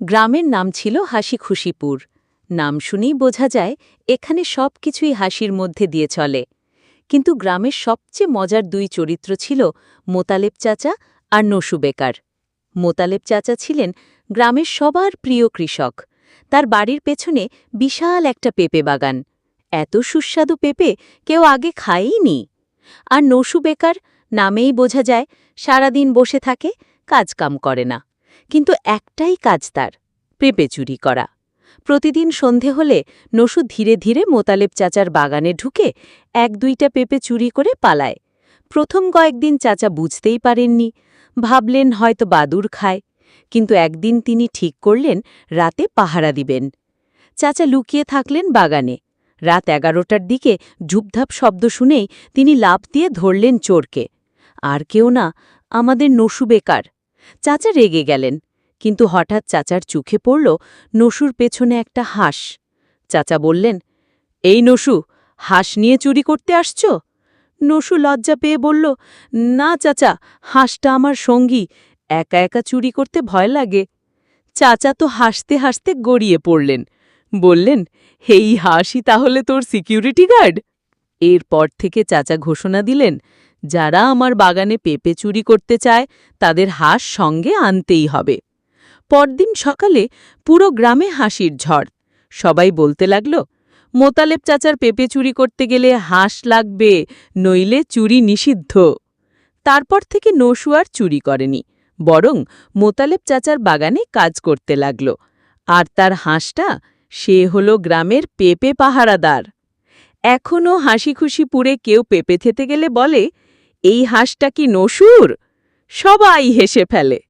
গ্রামের নাম ছিল হাসি খুশিপুর নাম শুনেই বোঝা যায়, এখানে সব কিছুই হাসির মধ্যে দিয়ে চলে। কিন্তু গ্রামের সবচেয়ে মজার দুই চরিত্র ছিল মোতালেব চাচা আর নসু বেকার। মোতালেব চাচা ছিলেন গ্রামের সবার প্রিয় কৃষক। তার বাড়ির পেছনে বিশাল একটা পেঁপে বাগান। এত সুস্বাদু পেঁপে কেউ আগে খায়ইনি। আর নসু বেকার, নামেই বোঝা যায়, সারাদিন বসে থাকে কাজকাম করে না। কিন্তু একটাই কাজ তার, পেঁপে চুরি করা। প্রতিদিন সন্ধে হলে নসু ধীরে ধীরে মোতালেব চাচার বাগানে ঢুকে এক দুইটা পেঁপে চুরি করে পালায়। প্রথম কয়েকদিন চাচা বুঝতেই পারেননি, ভাবলেন হয়তো বাদুর খায়, কিন্তু একদিন তিনি ঠিক করলেন, রাতে পাহারা দিবেন। চাচা লুকিয়ে থাকলেন বাগানে। রাত এগারোটার দিকে ঝুপধাপ শব্দ শুনেই তিনি লাভ দিয়ে ধরলেন চোরকে, আর কেউ না, আমাদের নসু বেকার চাচা রেগে গেলেন, কিন্তু হঠাৎ চাচার চোখে পড়ল নসুর পেছনে একটা হাঁস। চাচা বললেন, এই নসু, হাঁস নিয়ে চুরি করতে আসছ? নসু লজ্জা পেয়ে বলল, না চাচা, হাঁসটা আমার সঙ্গী, একা একা চুরি করতে ভয় লাগে। চাচা তো হাসতে হাসতে গড়িয়ে পড়লেন, বললেন, হেই হাসি তাহলে তোর সিকিউরিটি গার্ড? এরপর থেকে চাচা ঘোষণা দিলেন যারা আমার বাগানে পেঁপে চুরি করতে চায়, তাদের হাঁস সঙ্গে আনতেই হবে। পরদিন সকালে পুরো গ্রামে হাসির ঝড়। সবাই বলতে লাগল, মোতালেব চাচার পেঁপে চুরি করতে গেলে হাঁস লাগবে, নইলে চুরি নিষিদ্ধ। তারপর থেকে নসু আর চুরি করেনি, বরং মোতালেব চাচার বাগানে কাজ করতে লাগল। আর তার হাঁসটা, সে হল গ্রামের পেঁপে পাহারাদার। এখনও হাসি খুশি পুরে কেউ পেঁপে খেতে গেলে বলে এই হাঁসটা কি নসুর? সবাই হেসে ফেলে।